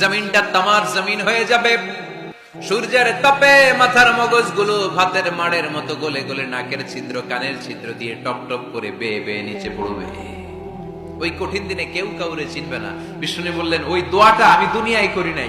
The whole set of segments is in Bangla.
জমিনটা তামার জমিন হয়ে যাবে। সূর্যের তপে মাথার মগজগুলো ভাতের মাড়ের মতো গলে গলে নাকের ছিদ্র, কানের ছিদ্র দিয়ে টপ টপ করে বেয়ে বেয়ে নিচে পড়বে। ওই কঠিন দিনে কেউ কাউরে চিনবে না। বিষ্ণু বললেন, ওই দোয়াটা আমি দুনিয়ায় করি নাই।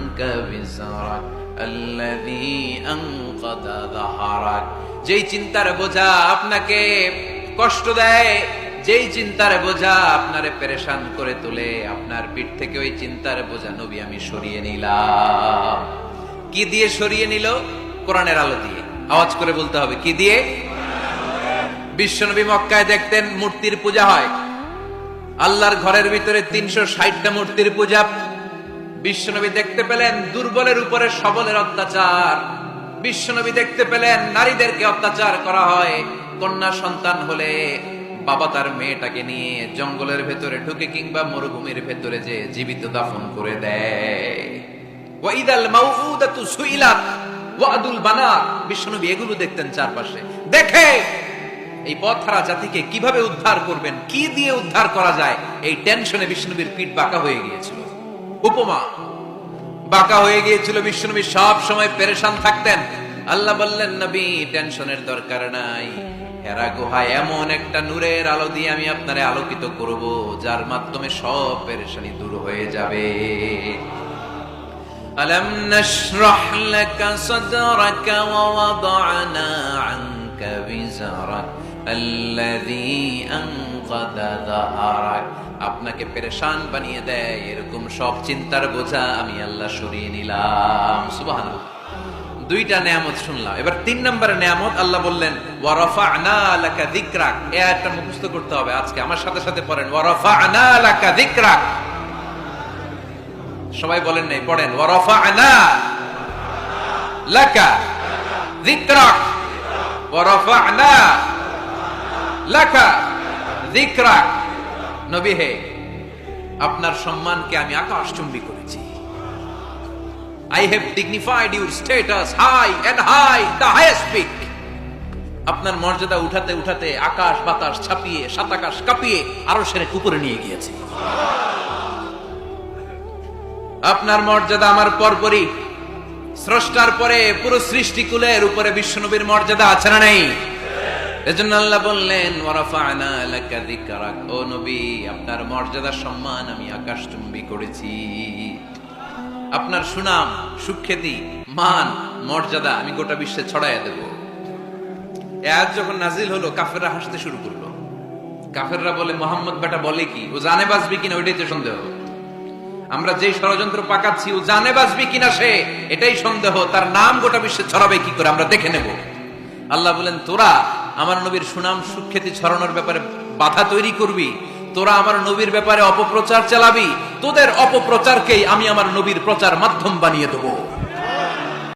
আল্লাযী আনকাদা যাহারাক যেই চিন্তার বোঝা আপনাকে কষ্ট দেয়, যেই চিন্তার বোঝা আপনারে পেরেশান করে তোলে, আপনার পিঠ থেকে ওই চিন্তার বোঝা নবী আমি সরিয়ে নিলাম। কি দিয়ে সরিয়ে নিল? কোরআনের আলো দিয়ে। আওয়াজ করে বলতে হবে, কি দিয়ে? বিশ্বনবী মক্কায় দেখতেন মূর্তির পূজা হয়। আল্লাহর ঘরের ভিতরে তিনশো ষাটটা মূর্তির পূজা বিশ্বনবী দেখতে পেলেন দুর্বলের উপরে সবলের অত্যাচার। বিশ্বনবী দেখতে পেলেন নারীদেরকে অত্যাচার করা হয়। কন্যা সন্তান হলে বাবা তার মেয়েটাকে নিয়ে জঙ্গলের ভেতরে ঢুকে কিংবা মরুভূমির ভেতরে যে জীবিত দাফন করে দেয়। ওয়াদুল বিশ্বনবী এগুলো দেখতেন চারপাশে। দেখে এই পথহারা জাতিকে কীভাবে উদ্ধার করবেন, কি দিয়ে উদ্ধার করা যায়, এই টেনশনে বিষ্ণুবীর পিঠ বাঁকা হয়ে গিয়েছিল। উপমা বাঁকা হয়ে গিয়েছিল বিষ্ণুবী সব সময় পেরেশান থাকতেন আল্লাহ বললেন নবী টেনশনের দরকার নাই হেরা গুহায় এমন একটা নূরের আলো দিয়ে আমি আপনারে আলোকিত করব যার মাধ্যমে সব পেরেশানি দূর হয়ে যাবে ألم نشرح لك صدرك ووضعنا عنك وزرك الذي أنقض ظهرك আপনাকে পেরেশান বানিয়ে দেয়, এরকম সব চিন্তার বোঝা আমি আল্লাহ সরিয়ে নিলাম। সুবহানাল্লাহ। দুইটা নেয়ামত শুনলাম। এবার তিন নম্বরের নেয়ামত আল্লাহ বললেন ওয়ারাফা'না লাকা যিকরাক। এই আয়াতটা মুখস্থ করতে হবে আজকে। আমার সাথে সাথে পড়েন ওয়ারাফা'না লাকা যিকরাক। সবাই বলেন নাই, পড়েন ওয়ারাফা'না লাকা যিকরাক। ওয়ারাফা'না লাকা যিকরাক নবী হে, আপনার সম্মানকে আমি আকাশচুম্বী করেছি। I have dignified your status high and high the highest peak আপনার মর্যাদা উঠাতে উঠাতে আকাশ বাতাস ছাপিয়ে সাত আকাশ কাঁপিয়ে আরও সেরে উপরে নিয়ে গিয়েছে। আপনার মর্যাদা আমার পরপরই। স্রষ্টার পরে পুরো সৃষ্টিকুলের উপরে বিশ্বনবীর মর্যাদা আছে না নেই? এজন্য আল্লাহ বললেন ও নবী, আপনার মর্যাদা সম্মান আমি আকাশচুম্বী করেছি। আপনার সুনাম, সুখ্যাতি, মান, মর্যাদা আমি গোটা বিশ্বে ছড়াইয়া দেব। আয়াত যখন নাজিল হলো, কাফেররা হাসতে শুরু করল। কাফেররা বলে, মোহাম্মদ বেটা বলে কি? ও জানে বাঁচবি কিনা? ওইটাই তো সন্দেহ। আমরা যেই ষড়যন্ত্র পাকাচ্ছি, ও জানে বাঁচবি কিনা সে? এটাই সন্দেহ। তার নাম গোটা বিশ্বে ছড়াবে কি করে? আমরা দেখে নেব। আল্লাহ বলেন, তোরা আমার নবীর সুনাম সুখ্যাতি ছড়ানোর ব্যাপারে বাধা তৈরি করবি, তোরা আমার নবীর ব্যাপারে অপপ্রচার চালাবি, তোদের অপপ্রচারকেই আমি আমার নবীর প্রচার মাধ্যম বানিয়ে দেবো।